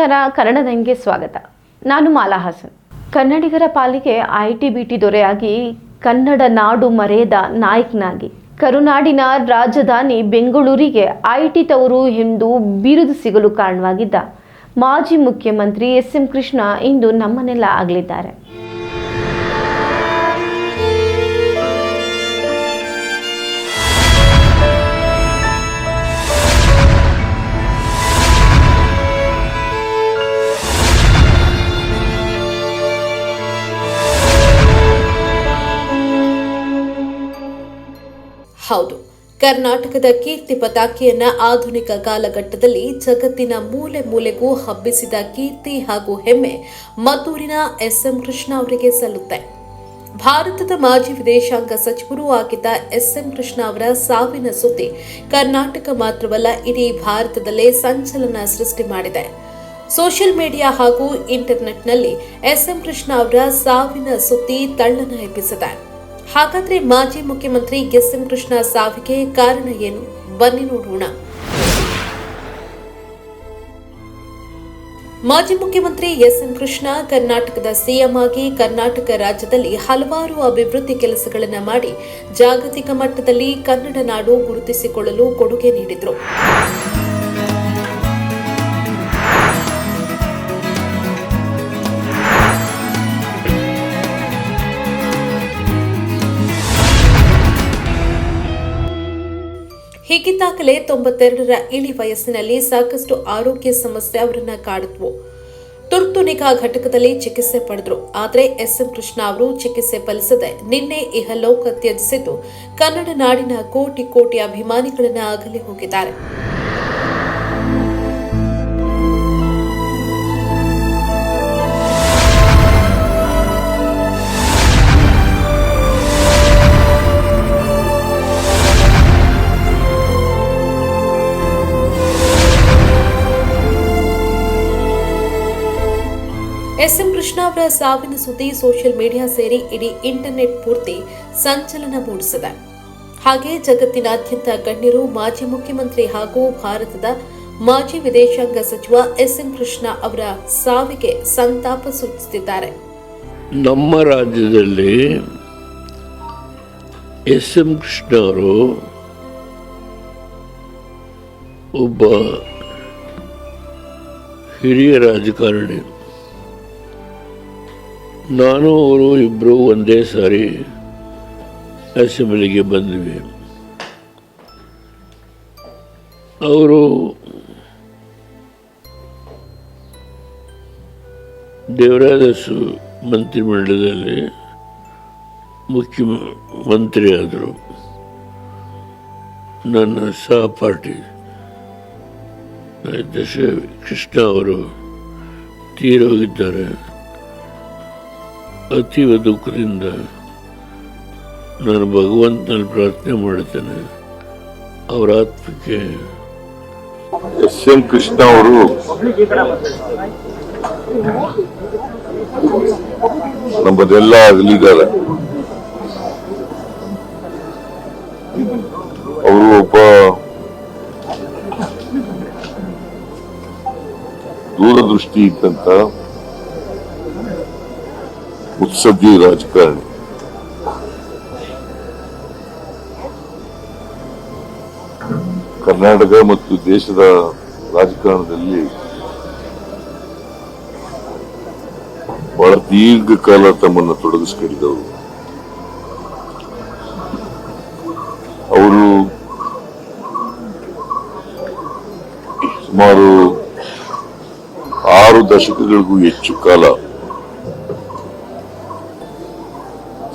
ನಮಸ್ಕಾರ ಕನ್ನಡದಂಗೆ ಸ್ವಾಗತ. ನಾನು ಮಾಲಾ ಹಾಸನ್. ಕನ್ನಡಿಗರ ಪಾಲಿಗೆ ಐ ಟಿ ಬಿ ದೊರೆಯಾಗಿ ಕನ್ನಡ ನಾಡು ಮರೆಯದ ನಾಯಕನಾಗಿ. ಕರುನಾಡಿನ ರಾಜಧಾನಿ ಬೆಂಗಳೂರಿಗೆ ಐ ಟಿ ತವರು ಎಂದು ಬಿರುದು ಸಿಗಲು ಕಾರಣವಾಗಿದ್ದ ಮಾಜಿ ಮುಖ್ಯಮಂತ್ರಿ ಎಸ್ ಎಂ ಕೃಷ್ಣ ಇಂದು ನಮ್ಮನೆಲ್ಲ ಆಗಲಿದ್ದಾರೆ ಹೌದು. ಕರ್ನಾಟಕದ ಕೀರ್ತಿ ಪತಾಕೆಯನ್ನ ಆಧುನಿಕ ಕಾಲಘಟ್ಟದಲ್ಲಿ ಜಗತ್ತಿನ ಮೂಲೆ ಮೂಲೆಗೂ ಹಬ್ಬಿಸಿದ ಕೀರ್ತಿ ಹಾಗೂ ಹೆಮ್ಮೆ ಮದ್ದೂರಿನ ಎಸ್ಎಂ ಕೃಷ್ಣ ಅವರಿಗೆ ಸಲ್ಲುತ್ತೆ. ಭಾರತದ ಮಾಜಿ ವಿದೇಶಾಂಗ ಸಚಿವರೂ ಆಗಿದ್ದ ಎಸ್ಎಂ ಕೃಷ್ಣ ಅವರ ಸಾವಿನ ಸುದ್ದಿ ಕರ್ನಾಟಕ ಮಾತ್ರವಲ್ಲ, ಇಡೀ ಭಾರತದಲ್ಲೇ ಸಂಚಲನ ಸೃಷ್ಟಿ ಮಾಡಿದೆ. ಸೋಷಿಯಲ್ ಮೀಡಿಯಾ ಹಾಗೂ ಇಂಟರ್ನೆಟ್ನಲ್ಲಿ ಎಸ್ಎಂ ಕೃಷ್ಣ ಅವರ ಸಾವಿನ ಸುದ್ದಿ ತಳ್ಳನ ಎಬ್ಬಿಸಿದೆ. ಹಾಗಾದ್ರೆ ಮಾಜಿ ಮುಖ್ಯಮಂತ್ರಿ ಎಸ್ ಎಂ ಕೃಷ್ಣ ಸಾವಿಗೆ ಕಾರಣ ಏನು? ಬನ್ನಿ ನೋಡೋಣ. ಮಾಜಿ ಮುಖ್ಯಮಂತ್ರಿ ಎಸ್ ಎಂ ಕೃಷ್ಣ ಕರ್ನಾಟಕದ ಸಿಎಂ ಆಗಿ ಕರ್ನಾಟಕ ರಾಜ್ಯದಲ್ಲಿ ಹಲವಾರು ಅಭಿವೃದ್ಧಿ ಕೆಲಸಗಳನ್ನು ಮಾಡಿ ಜಾಗತಿಕ ಮಟ್ಟದಲ್ಲಿ ಕನ್ನಡ ನಾಡು ಗುರುತಿಸಿಕೊಳ್ಳಲು ಕೊಡುಗೆ ನೀಡಿದ್ರು. ಹೀಗಿದ್ದಾಗಲೇ ತೊಂಬತ್ತೆರಡರ ಇಳಿ ವಯಸ್ಸಿನಲ್ಲಿ ಸಾಕಷ್ಟು ಆರೋಗ್ಯ ಸಮಸ್ಯೆ ಅವರನ್ನ ಕಾಡಿದ್ವು ತುರ್ತು ನಿಗಾ ಘಟಕದಲ್ಲಿ ಚಿಕಿತ್ಸೆ ಪಡೆದ್ರು. ಆದರೆ ಎಸ್ ಎಂ ಕೃಷ್ಣ ಅವರು ಚಿಕಿತ್ಸೆ ಫಲಿಸದೆ ನಿನ್ನೆ ಇಹಲೋಕ ತ್ಯಜಿಸಿದ್ದು. ಕನ್ನಡ ನಾಡಿನ ಕೋಟಿ ಕೋಟಿ ಅಭಿಮಾನಿಗಳನ್ನ ಅಗಲಿ ಹೋಗಿದ್ದಾರೆ. ಅವರ ಸಾವಿನ ಸುದ್ದಿ ಸೋಷಿಯಲ್ ಮೀಡಿಯಾ ಸೇರಿ ಇಡೀ ಇಂಟರ್ನೆಟ್ ಪೂರ್ತಿ ಸಂಚಲನ ಮೂಡಿಸಿದೆ. ಹಾಗೆ ಜಗತ್ತಿನಾದ್ಯಂತ ಗಣ್ಯರು, ಮಾಜಿ ಮುಖ್ಯಮಂತ್ರಿ ಹಾಗೂ ಭಾರತದ ಮಾಜಿ ವಿದೇಶಾಂಗ ಸಚಿವ ಎಸ್ ಎಂ ಕೃಷ್ಣ ಅವರ ಸಾವಿಗೆ ಸಂತಾಪ ಸೂಚಿಸುತ್ತಿದ್ದಾರೆ. ನಮ್ಮ ರಾಜ್ಯದಲ್ಲಿ ಎಸ್ ಎಂ ಕೃಷ್ಣ ಅವರು ಒಬ್ಬ ಹಿರಿಯ ರಾಜಕಾರಣಿ. ನಾನು, ಅವರು ಇಬ್ಬರು ಒಂದೇ ಸಾರಿ ಅಸೆಂಬ್ಲಿಗೆ ಬಂದ್ವಿ. ಅವರು ದೇವರಾಜಸು ಮಂತ್ರಿಮಂಡಲದಲ್ಲಿ ಮುಖ್ಯಮಂತ್ರಿ ಆದರು ನನ್ನ ಸಹಪಾಠಿ ದಶ ಕೃಷ್ಣ ಅವರು ತೀರೋಗಿದ್ದಾರೆ. ಅತೀವ ದುಃಖದಿಂದ ನಾನು ಭಗವಂತನಲ್ಲಿ ಪ್ರಾರ್ಥನೆ ಮಾಡುತ್ತೇನೆ ಅವರ ಆತ್ಮಕ್ಕೆ ಎಸ್ ಎಂ ಕೃಷ್ಣ ಅವರು ನಮ್ಮದೆಲ್ಲ ಅಗಲಿದ್ದಾರೆ ಅವರು ಒಬ್ಬ ದೂರದೃಷ್ಟಿ ಇದ್ದಂತ ಮುತ್ಸದ್ದಿ ರಾಜಕಾರಣಿ ಕರ್ನಾಟಕ ಮತ್ತು ದೇಶದ ರಾಜಕಾರಣದಲ್ಲಿ ಬಹಳ ದೀರ್ಘಕಾಲ ತಮ್ಮನ್ನು ತೊಡಗಿಸಿಕೊಂಡಿದ್ದವರು. ಅವರು ಸುಮಾರು ಆರು ದಶಕಗಳಿಗೂ ಹೆಚ್ಚು ಕಾಲ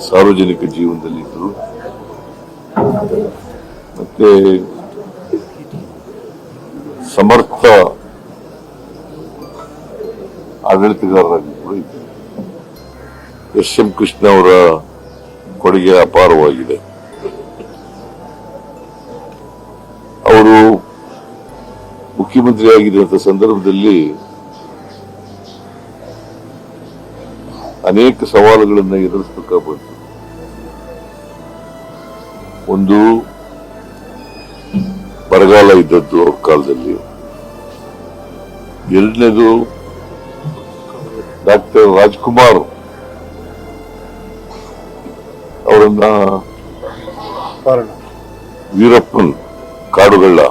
ಸಾರ್ವಜನಿಕ ಜೀವನದಲ್ಲಿದ್ದರು. ಮತ್ತೆ ಸಮರ್ಥ ಆಡಳಿತಗಾರರಾಗಿ ಕೂಡ ಎಸ್ ಎಂ ಕೃಷ್ಣ ಅವರ ಕೊಡುಗೆ ಅಪಾರವಾಗಿದೆ. ಅವರು ಮುಖ್ಯಮಂತ್ರಿ ಸಂದರ್ಭದಲ್ಲಿ ಅನೇಕ ಸವಾಲುಗಳನ್ನು ಎದುರಿಸಬೇಕಾಗ್ಬಂತು. ಒಂದು ಬರಗಾಲ ಇದ್ದದ್ದು ಅವ್ರ ಕಾಲದಲ್ಲಿ. ಎರಡನೇದು ಡಾಕ್ಟರ್ ರಾಜ್ಕುಮಾರ್ ಅವರನ್ನ ವೀರಪ್ಪನ್ ಕಾಡುಗಳ್ಳ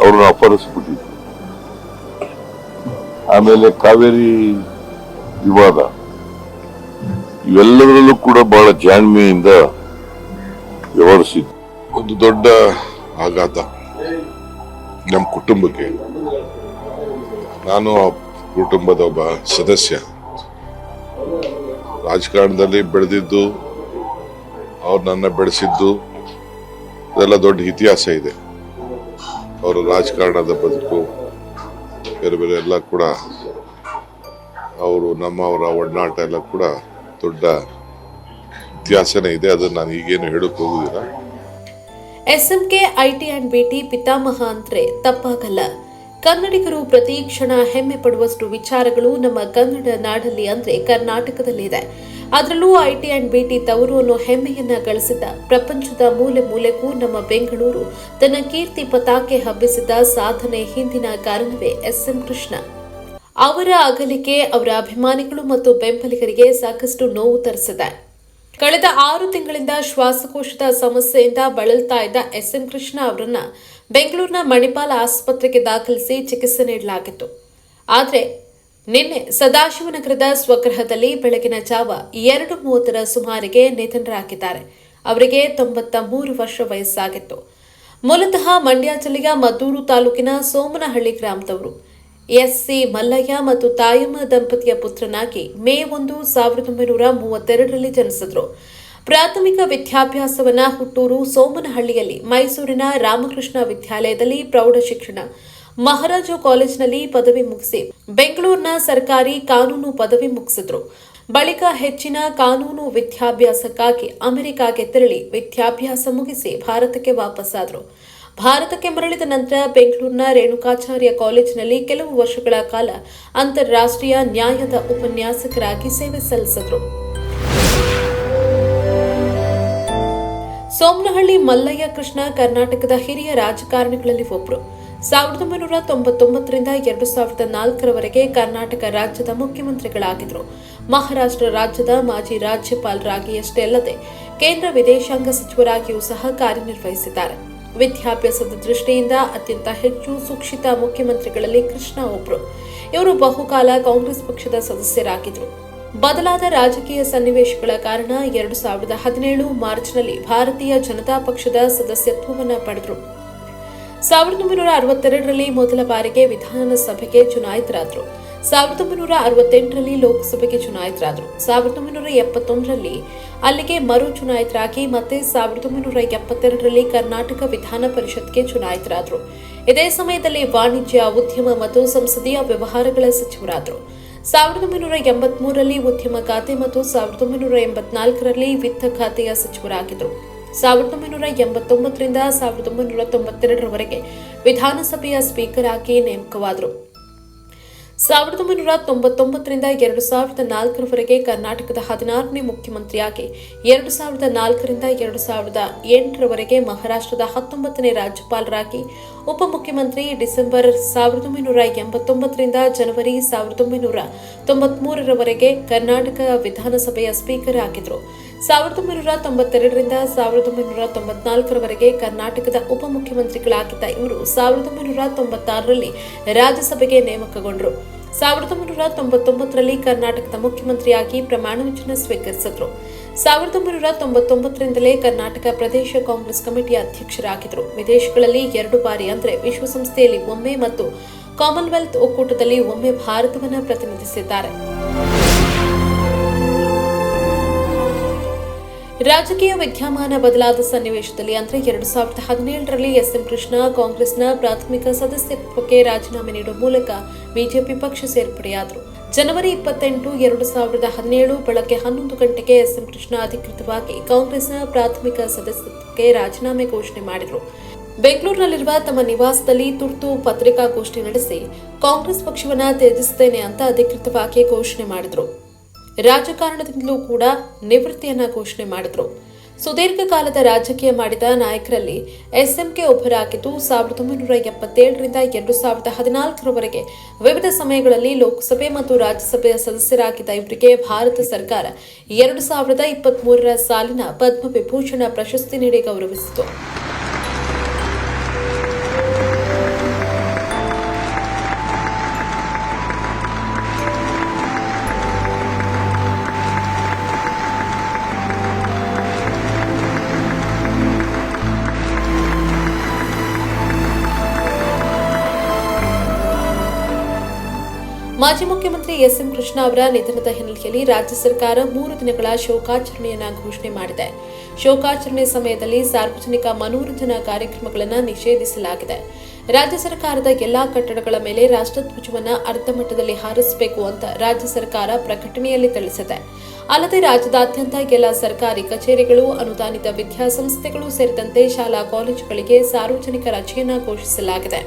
ಅವ್ರನ್ನ ಅಪಹರಿಸ್ಬಿಟ್ಟಿದ್ರು. ಆಮೇಲೆ ಕಾವೇರಿ ವಿವಾದ. ಇವೆಲ್ಲದರಲ್ಲೂ ಕೂಡ ಬಹಳ ಜಾಣ್ಮೆಯಿಂದ ವ್ಯವಹರಿಸಿದ್ರು ಒಂದು ದೊಡ್ಡ ಆಘಾತ ನಮ್ಮ ಕುಟುಂಬಕ್ಕೆ. ನಾನು ಆ ಕುಟುಂಬದ ಒಬ್ಬ ಸದಸ್ಯ. ರಾಜಕಾರಣದಲ್ಲಿ ಬೆಳೆದಿದ್ದು, ಅವ್ರು ನನ್ನ ಬೆಳೆಸಿದ್ದು, ಇದೆಲ್ಲ ದೊಡ್ಡ ಇತಿಹಾಸ ಇದೆ. ಅವರ ರಾಜಕಾರಣದ ಬದುಕು, ಬೇರೆ ಬೇರೆ ಎಲ್ಲ ಕೂಡ, ಅವರು ನಮ್ಮವರ ಒಡನಾಟ ಎಲ್ಲ ಕೂಡ ದೊಡ್ಡ ಇತಿಹಾಸನೇ ಇದೆ, ಅದನ್ನು ನಾನು ಈಗೇನು ಹೇಳಕ್ ಹೋಗುದಿಲ್ಲ. ಎಸ್ಎಂಕೆ, ಐಟಿ ಅಂಡ್ ಬಿಟಿ ಪಿತಾಮಹ ಅಂದ್ರೆ ತಪ್ಪಾಗಲ್ಲ. ಕನ್ನಡಿಗರು ಪ್ರತಿ ಕ್ಷಣ ಹೆಮ್ಮೆ ಪಡುವಷ್ಟು ವಿಚಾರಗಳು ನಮ್ಮ ಕನ್ನಡ ನಾಡಲ್ಲಿ ಅಂದ್ರೆ ಕರ್ನಾಟಕದಲ್ಲಿದೆ. ಅದರಲ್ಲೂ ಐಟಿ ಅಂಡ್ ಬಿಟಿ ತವರು ಅನ್ನೋ ಹೆಮ್ಮೆಯನ್ನ ಗಳಿಸಿದ ಪ್ರಪಂಚದ ಮೂಲೆ ಮೂಲೆಗೂ ನಮ್ಮ ಬೆಂಗಳೂರು ತನ್ನ ಕೀರ್ತಿ ಪತಾಕೆ ಹಬ್ಬಿಸಿದ ಸಾಧನೆ ಹಿಂದಿನ ಕಾರಣವೇ ಎಸ್ ಎಂ ಕೃಷ್ಣ. ಅವರ ಅಗಲಿಕೆ, ಅವರ ಅಭಿಮಾನಿಗಳು ಮತ್ತು ಬೆಂಬಲಿಗರಿಗೆ ಸಾಕಷ್ಟು ನೋವು ತರಿಸಿದೆ. ಕಳೆದ ಆರು ತಿಂಗಳಿಂದ ಶ್ವಾಸಕೋಶದ ಸಮಸ್ಯೆಯಿಂದ ಬಳಲ್ತಾ ಇದ್ದ ಎಸ್ಎಂ ಕೃಷ್ಣ ಅವರನ್ನ ಬೆಂಗಳೂರಿನ ಮಣಿಪಾಲ ಆಸ್ಪತ್ರೆಗೆ ದಾಖಲಿಸಿ ಚಿಕಿತ್ಸೆ ನೀಡಲಾಗಿತ್ತು. ಆದರೆ ನಿನ್ನೆ ಸದಾಶಿವನಗರದ ಸ್ವಗೃಹದಲ್ಲಿ ಬೆಳಗಿನ ಜಾವ ಎರಡು ಮೂವತ್ತರ ಸುಮಾರಿಗೆ ನಿಧನರಾಗಿದ್ದಾರೆ. ಅವರಿಗೆ ತೊಂಬತ್ತ ಮೂರು ವರ್ಷ ವಯಸ್ಸಾಗಿತ್ತು. ಮೂಲತಃ ಮಂಡ್ಯ ಜಿಲ್ಲೆಯ ಮದ್ದೂರು ತಾಲೂಕಿನ ಸೋಮನಹಳ್ಳಿ ಗ್ರಾಮದವರು. ಎಸ್ಸಿ ಮಲ್ಲಯ್ಯ ಮತ್ತು ತಾಯಮ್ಮ ದಂಪತಿಯ ಪುತ್ರನಾಗಿ ಮೇ ಒಂದು ಸಾವಿರದ ಒಂಬೈನೂರ ಮೂವತ್ತೆರಡರಲ್ಲಿ ಜನಿಸಿದರು. ಪ್ರಾಥಮಿಕ ವಿದ್ಯಾಭ್ಯಾಸವನ್ನ ಹುಟ್ಟೂರು ಸೋಮನಹಳ್ಳಿಯಲ್ಲಿ ಮೈಸೂರಿನ ರಾಮಕೃಷ್ಣ ವಿದ್ಯಾಲಯದಲ್ಲಿ ಪ್ರೌಢ ಶಿಕ್ಷಣ, ಮಹಾರಾಜು ಕಾಲೇಜಿನಲ್ಲಿ ಪದವಿ ಮುಗಿಸಿ ಬೆಂಗಳೂರಿನ ಸರ್ಕಾರಿ ಕಾನೂನು ಪದವಿ ಮುಗಿಸಿದ್ರು. ಬಳಿಕ ಹೆಚ್ಚಿನ ಕಾನೂನು ವಿದ್ಯಾಭ್ಯಾಸಕ್ಕಾಗಿ ಅಮೆರಿಕಾಗೆ ತೆರಳಿ ವಿದ್ಯಾಭ್ಯಾಸ ಮುಗಿಸಿ ಭಾರತಕ್ಕೆ ವಾಪಸ್ಸಾದ್ರು. ಭಾರತಕ್ಕೆ ಮರಳಿದ ನಂತರ ಬೆಂಗಳೂರಿನ ರೇಣುಕಾಚಾರ್ಯ ಕಾಲೇಜಿನಲ್ಲಿ ಕೆಲವು ವರ್ಷಗಳ ಕಾಲ ಅಂತಾರಾಷ್ಟ್ರೀಯ ನ್ಯಾಯದ ಉಪನ್ಯಾಸಕರಾಗಿ ಸೇವೆ ಸಲ್ಲಿಸಿದರು. ಸೋಮನಹಳ್ಳಿ ಮಲ್ಲಯ್ಯ ಕೃಷ್ಣ ಕರ್ನಾಟಕದ ಹಿರಿಯ ರಾಜಕಾರಣಿಗಳಲ್ಲಿ ಒಬ್ಬರು ಸಾವಿರದ ಒಂಬೈನೂರ ತೊಂಬತ್ತೊಂಬತ್ತರಿಂದ ಎರಡು ಸಾವಿರದ ನಾಲ್ಕರವರೆಗೆ ಕರ್ನಾಟಕ ರಾಜ್ಯದ ಮುಖ್ಯಮಂತ್ರಿಗಳಾಗಿದ್ದರು ಮಹಾರಾಷ್ಟ್ರ ರಾಜ್ಯದ ಮಾಜಿ ರಾಜ್ಯಪಾಲರಾಗಿಯಷ್ಟೇ ಅಲ್ಲದೆ ಕೇಂದ್ರ ವಿದೇಶಾಂಗ ಸಚಿವರಾಗಿಯೂ ಸಹ ಕಾರ್ಯನಿರ್ವಹಿಸಿದ್ದಾರೆ. ವಿದ್ಯಾಭ್ಯಾಸದ ದೃಷ್ಟಿಯಿಂದ ಅತ್ಯಂತ ಹೆಚ್ಚು ಸುಕ್ಷಿತ ಮುಖ್ಯಮಂತ್ರಿಗಳಲ್ಲಿ ಕೃಷ್ಣ ಒಬ್ರು. ಇವರು ಬಹುಕಾಲ ಕಾಂಗ್ರೆಸ್ ಪಕ್ಷದ ಸದಸ್ಯರಾಗಿದ್ದರು ಬದಲಾದ ರಾಜಕೀಯ ಸನ್ನಿವೇಶಗಳ ಕಾರಣ ಎರಡು ಸಾವಿರದ ಹದಿನೇಳು ಮಾರ್ಚ್ನಲ್ಲಿ ಭಾರತೀಯ ಜನತಾ ಪಕ್ಷದ ಸದಸ್ಯತ್ವವನ್ನು ಪಡೆದರು. ಸಾವಿರದ ಒಂಬೈನೂರ ಅರವತ್ತೆರಡರಲ್ಲಿ ಮೊದಲ ಬಾರಿಗೆ ವಿಧಾನಸಭೆಗೆ ಚುನಾಯಿತರಾದರು. ಸಾವಿರದ ಒಂಬೈನೂರ ಅರವತ್ತೆಂಟರಲ್ಲಿ ಲೋಕಸಭೆಗೆ ಚುನಾಯಿತರಾದರು. ಸಾವಿರದ ಒಂಬೈನೂರ ಎಪ್ಪತ್ತೊಂದರಲ್ಲಿ ಅಲ್ಲಿಗೆ ಮರು ಚುನಾಯಿತರಾಗಿ ಮತ್ತೆ ಸಾವಿರದ ಒಂಬೈನೂರ ಎಪ್ಪತ್ತೆರಡರಲ್ಲಿ ಕರ್ನಾಟಕ ವಿಧಾನ ಪರಿಷತ್ಗೆ ಚುನಾಯಿತರಾದರು. ಇದೇ ಸಮಯದಲ್ಲಿ ವಾಣಿಜ್ಯ, ಉದ್ಯಮ ಮತ್ತು ಸಂಸದೀಯ ವ್ಯವಹಾರಗಳ ಸಚಿವರಾದರು. ಸಾವಿರದ ಒಂಬೈನೂರ ಎಂಬತ್ಮೂರರಲ್ಲಿ ಉದ್ಯಮ ಖಾತೆ ಮತ್ತು ಸಾವಿರದ ಒಂಬೈನೂರ ಎಂಬತ್ನಾಲ್ಕರಲ್ಲಿ ವಿತ್ತ ಖಾತೆಯ ಸಚಿವರಾಗಿದ್ದರು ಸಾವಿರದ ಒಂಬೈನೂರ ಎಂಬತ್ತೊಂಬತ್ತರಿಂದ ಸಾವಿರದ ಒಂಬೈನೂರ ತೊಂಬತ್ತೆರಡರವರೆಗೆ ವಿಧಾನಸಭೆಯ ಸ್ಪೀಕರ್ ಆಗಿ ನೇಮಕವಾದರು. ಸಾವಿರದ ಒಂಬೈನೂರ ತೊಂಬತ್ತೊಂಬತ್ತರಿಂದ ಎರಡು ಸಾವಿರದ ನಾಲ್ಕರವರೆಗೆ ಕರ್ನಾಟಕದ ಹದಿನಾರನೇ ಮುಖ್ಯಮಂತ್ರಿಯಾಗಿ, ಎರಡು ಸಾವಿರದ ನಾಲ್ಕರಿಂದ ಎರಡು ಸಾವಿರದ ಎಂಟರವರೆಗೆ ಮಹಾರಾಷ್ಟ್ರದ ಹತ್ತೊಂಬತ್ತನೇ ರಾಜ್ಯಪಾಲರಾಗಿ, ಉಪಮುಖ್ಯಮಂತ್ರಿ ಡಿಸೆಂಬರ್ ಸಾವಿರದ ಒಂಬೈನೂರ ಎಂಬತ್ತೊಂಬತ್ತರಿಂದ ಜನವರಿ ಸಾವಿರದ ಒಂಬೈನೂರ ತೊಂಬತ್ಮೂರರವರೆಗೆ ಕರ್ನಾಟಕ ವಿಧಾನಸಭೆಯ ಸ್ಪೀಕರ್ ಆಗಿದ್ದರು. ಸಾವಿರದ ಒಂಬೈನೂರ ತೊಂಬತ್ತೆರಡರಿಂದ ಸಾವಿರದ ಒಂಬೈನೂರ ತೊಂಬತ್ನಾಲ್ಕರವರೆಗೆ ಕರ್ನಾಟಕದ ಉಪಮುಖ್ಯಮಂತ್ರಿಗಳಾಗಿದ್ದ ಇವರು ಸಾವಿರದ ಒಂಬೈನೂರ ತೊಂಬತ್ತಾರರಲ್ಲಿ ರಾಜ್ಯಸಭೆಗೆ ನೇಮಕಗೊಂಡರು. ಸಾವಿರದ ಒಂಬೈನೂರ ತೊಂಬತ್ತೊಂಬತ್ತರಲ್ಲಿ ಕರ್ನಾಟಕದ ಮುಖ್ಯಮಂತ್ರಿಯಾಗಿ ಪ್ರಮಾಣ ವಚನ ಸ್ವೀಕರಿಸಿದ್ರು. ಸಾವಿರದ ಒಂಬೈನೂರ ತೊಂಬತ್ತೊಂಬತ್ತರಿಂದಲೇ ಕರ್ನಾಟಕ ಪ್ರದೇಶ ಕಾಂಗ್ರೆಸ್ ಕಮಿಟಿಯ ಅಧ್ಯಕ್ಷರಾಗಿದ್ದರು ವಿದೇಶಗಳಲ್ಲಿ ಎರಡು ಬಾರಿ ಅಂದರೆ ವಿಶ್ವಸಂಸ್ಥೆಯಲ್ಲಿ ಒಮ್ಮೆ ಮತ್ತು ಕಾಮನ್ವೆಲ್ತ್ ಒಕ್ಕೂಟದಲ್ಲಿ ಒಮ್ಮೆ ಭಾರತವನ್ನು ಪ್ರತಿನಿಧಿಸಿದ್ದಾರೆ. ರಾಜಕೀಯ ವಿದ್ಯಮಾನ ಬದಲಾದ ಸನ್ನಿವೇಶದಲ್ಲಿ ಅಂದರೆ ಎರಡು ಸಾವಿರದ ಹದಿನೇಳರಲ್ಲಿ ಎಸ್ಎಂ ಕೃಷ್ಣ ಕಾಂಗ್ರೆಸ್ನ ಪ್ರಾಥಮಿಕ ಸದಸ್ಯತ್ವಕ್ಕೆ ರಾಜೀನಾಮೆ ನೀಡುವ ಮೂಲಕ ಬಿಜೆಪಿ ಪಕ್ಷ ಸೇರ್ಪಡೆಯಾದರು. ಜನವರಿ ಇಪ್ಪತ್ತೆಂಟು, ಎರಡು ಸಾವಿರದ ಹದಿನೇಳು ಬೆಳಗ್ಗೆ ಹನ್ನೊಂದು ಗಂಟೆಗೆ ಎಸ್ಎಂ ಕೃಷ್ಣ ಅಧಿಕೃತವಾಗಿ ಕಾಂಗ್ರೆಸ್ನ ಪ್ರಾಥಮಿಕ ಸದಸ್ಯತ್ವಕ್ಕೆ ರಾಜೀನಾಮೆ ಘೋಷಣೆ ಮಾಡಿದರು. ಬೆಂಗಳೂರಿನಲ್ಲಿರುವ ತಮ್ಮ ನಿವಾಸದಲ್ಲಿ ತುರ್ತು ಪತ್ರಿಕಾಗೋಷ್ಠಿ ನಡೆಸಿ ಕಾಂಗ್ರೆಸ್ ಪಕ್ಷವನ್ನು ತ್ಯಜಿಸುತ್ತೇನೆ ಅಂತ ಅಧಿಕೃತವಾಗಿ ಘೋಷಣೆ ಮಾಡಿದರು. ರಾಜಕಾರಣದಿಂದಲೂ ಕೂಡ ನಿವೃತ್ತಿಯನ್ನ ಘೋಷಣೆ ಮಾಡಿದ್ರು. ಸುದೀರ್ಘ ಕಾಲದ ರಾಜಕೀಯ ಮಾಡಿದ ನಾಯಕರಲ್ಲಿ ಎಸ್ಎಂಕೆ ಒಬ್ಬರಾಗಿದ್ದು, ಸಾವಿರದ ಒಂಬೈನೂರ ಎಪ್ಪತ್ತೇಳರಿಂದ ಎರಡು ಸಾವಿರದ ಹದಿನಾಲ್ಕರವರೆಗೆ ವಿವಿಧ ಸಮಯಗಳಲ್ಲಿ ಲೋಕಸಭೆ ಮತ್ತು ರಾಜ್ಯಸಭೆಯ ಸದಸ್ಯರಾಗಿದ್ದ ಇವರಿಗೆ ಭಾರತ ಸರ್ಕಾರ ಎರಡು ಸಾವಿರದ ಇಪ್ಪತ್ತ್ಮೂರರ ಸಾಲಿನ ಪದ್ಮವಿಭೂಷಣ ಪ್ರಶಸ್ತಿ ನೀಡಿ ಗೌರವಿಸಿತು. ಮಾಜಿ ಮುಖ್ಯಮಂತ್ರಿ ಎಸ್ಎಂ ಕೃಷ್ಣ ಅವರ ನಿಧನದ ಹಿನ್ನೆಲೆಯಲ್ಲಿ ರಾಜ್ಯ ಸರ್ಕಾರ ಮೂರು ದಿನಗಳ ಶೋಕಾಚರಣೆಯನ್ನ ಘೋಷಣೆ ಮಾಡಿದೆ. ಶೋಕಾಚರಣೆ ಸಮಯದಲ್ಲಿ ಸಾರ್ವಜನಿಕ ಮನೋರಂಜನಾ ಕಾರ್ಯಕ್ರಮಗಳನ್ನು ನಿಷೇಧಿಸಲಾಗಿದೆ. ರಾಜ್ಯ ಸರ್ಕಾರದ ಎಲ್ಲಾ ಕಟ್ಟಡಗಳ ಮೇಲೆ ರಾಷ್ಟ್ರಧ್ವಜವನ್ನು ಅರ್ಧ ಮಟ್ಟದಲ್ಲಿ ಹಾರಿಸಬೇಕು ಅಂತ ರಾಜ್ಯ ಸರ್ಕಾರ ಪ್ರಕಟಣೆಯಲ್ಲಿ ತಿಳಿಸಿದೆ. ಅಲ್ಲದೆ ರಾಜ್ಯದಾದ್ಯಂತ ಎಲ್ಲ ಸರ್ಕಾರಿ ಕಚೇರಿಗಳು, ಅನುದಾನಿತ ವಿದ್ಯಾಸಂಸ್ಥೆಗಳು ಸೇರಿದಂತೆ ಶಾಲಾ ಕಾಲೇಜುಗಳಿಗೆ ಸಾರ್ವಜನಿಕ ರಜೆಯನ್ನು ಘೋಷಿಸಲಾಗಿದೆ.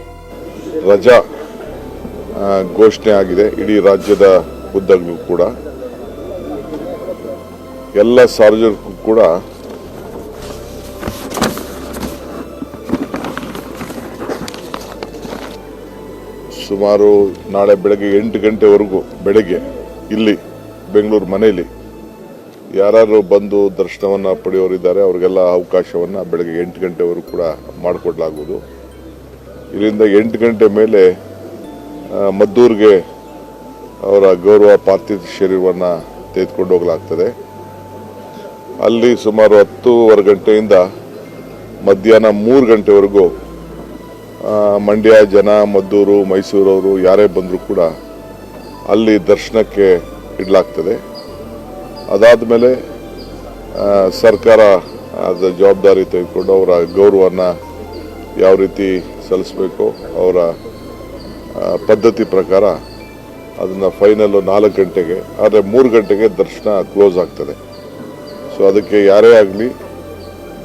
ಘೋಷಣೆ ಆಗಿದೆ. ಇಡೀ ರಾಜ್ಯದ ಉದ್ದಗೂ ಕೂಡ. ಎಲ್ಲ ಸಾರ್ವಜನಿಕರು ಕೂಡ ಸುಮಾರು ನಾಳೆ ಬೆಳಗ್ಗೆ ಎಂಟು ಗಂಟೆವರೆಗೂ ಬೆಳಗ್ಗೆ ಇಲ್ಲಿ ಬೆಂಗಳೂರು ಮನೆಯಲ್ಲಿ ಯಾರು ಬಂದು ದರ್ಶನವನ್ನು ಪಡೆಯೋರಿದ್ದಾರೆ, ಅವರಿಗೆಲ್ಲ ಅವಕಾಶವನ್ನು ಬೆಳಗ್ಗೆ ಎಂಟು ಗಂಟೆವರೆಗೂ ಕೂಡ ಮಾಡಿಕೊಡ್ಲಾಗುವುದು. ಇಲ್ಲಿಂದ ಎಂಟು ಗಂಟೆ ಮೇಲೆ ಮದ್ದೂರಿಗೆ ಅವರ ಗೌರವ ಪಾರ್ಥಿವ ಶರೀರವನ್ನು ತೆಗೆದುಕೊಂಡು ಹೋಗಲಾಗ್ತದೆ. ಅಲ್ಲಿ ಸುಮಾರು ಹತ್ತೂವರೆ ಗಂಟೆಯಿಂದ ಮಧ್ಯಾಹ್ನ ಮೂರು ಗಂಟೆವರೆಗೂ ಮಂಡ್ಯ, ಜನ, ಮದ್ದೂರು, ಮೈಸೂರವರು ಯಾರೇ ಬಂದರೂ ಕೂಡ ಅಲ್ಲಿ ದರ್ಶನಕ್ಕೆ ಇಡಲಾಗ್ತದೆ. ಅದಾದ ಮೇಲೆ ಸರ್ಕಾರ ಅದರ ಜವಾಬ್ದಾರಿ ತೆಗೆದುಕೊಂಡು ಅವರ ಗೌರವನ ಯಾವ ರೀತಿ ಸಲ್ಲಿಸಬೇಕು, ಅವರ ಪದ್ಧತಿ ಪ್ರಕಾರ ಅದನ್ನು ಫೈನಲ್ಲು ನಾಲ್ಕು ಗಂಟೆಗೆ, ಆದರೆ ಮೂರು ಗಂಟೆಗೆ ದರ್ಶನ ಕ್ಲೋಸ್ ಆಗ್ತದೆ. ಸೊ ಅದಕ್ಕೆ ಯಾರೇ ಆಗಲಿ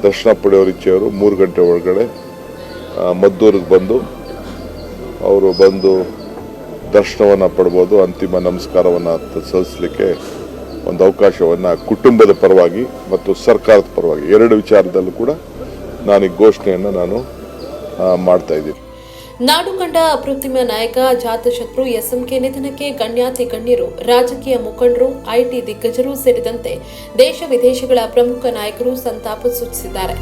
ದರ್ಶನ ಪಡೆಯೋರು ಇಚ್ಛೆಯವರು ಮೂರು ಗಂಟೆ ಒಳಗಡೆ ಮದ್ದೂರಿಗೆ ಬಂದು ಅವರು ಬಂದು ದರ್ಶನವನ್ನು ಪಡ್ಬೋದು, ಅಂತಿಮ ನಮಸ್ಕಾರವನ್ನು ಸಲ್ಲಿಸಲಿಕ್ಕೆ ಒಂದು ಅವಕಾಶವನ್ನು ಕುಟುಂಬದ ಪರವಾಗಿ ಮತ್ತು ಸರ್ಕಾರದ ಪರವಾಗಿ, ಎರಡು ವಿಚಾರದಲ್ಲೂ ಕೂಡ ನಾನು ಈ ಘೋಷಣೆಯನ್ನು ನಾನು ಮಾಡ್ತಾಯಿದ್ದೀನಿ ನಾಡು ಕಂಡ ಅಪ್ರತಿಮ ನಾಯಕ ಜಾತಶತ್ರು ಎಸ್ಎಂಕೆ ನಿಧನಕ್ಕೆ ಗಣ್ಯಾತಿ ಗಣ್ಯರು ರಾಜಕೀಯ ಮುಖಂಡರು, ಐಟಿ ದಿಗ್ಗಜರು ಸೇರಿದಂತೆ ದೇಶ ವಿದೇಶಗಳ ಪ್ರಮುಖ ನಾಯಕರು ಸಂತಾಪ ಸೂಚಿಸಿದ್ದಾರೆ.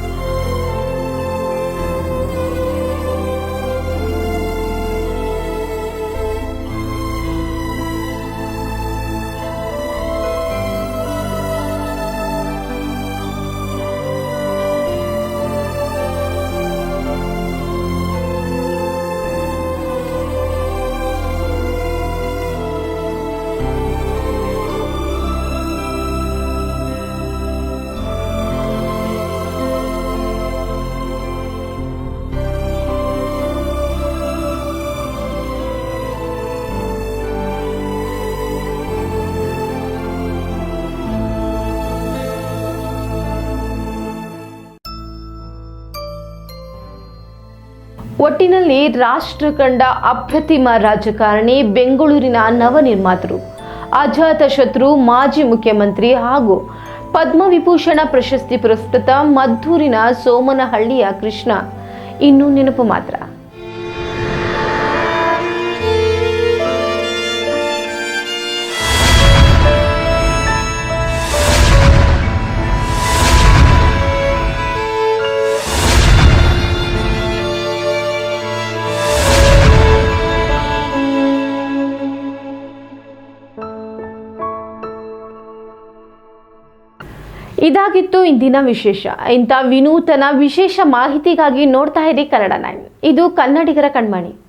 ಒಟ್ಟಿನಲ್ಲಿ ರಾಷ್ಟ್ರ ಕಂಡ ಅಪ್ರತಿಮ ರಾಜಕಾರಣಿ, ಬೆಂಗಳೂರಿನ ನವನಿರ್ಮಾತರು ಅಜಾತ ಶತ್ರು, ಮಾಜಿ ಮುಖ್ಯಮಂತ್ರಿ ಹಾಗೂ ಪದ್ಮವಿಭೂಷಣ ಪ್ರಶಸ್ತಿ ಪುರಸ್ಕೃತ ಮದ್ದೂರಿನ ಸೋಮನಹಳ್ಳಿಯ ಕೃಷ್ಣ. ಇನ್ನೂ ನೆನಪು ಮಾತ್ರ. ಇದಾಗಿತ್ತು ಇಂದಿನ ವಿಶೇಷ. ಇಂಥ ವಿನೂತನ ವಿಶೇಷ ಮಾಹಿತಿಗಾಗಿ ನೋಡ್ತಾ ಇರಿ ಕನ್ನಡ ನೈನ್. ಇದು ಕನ್ನಡಿಗರ ಕಣ್ಮಣಿ.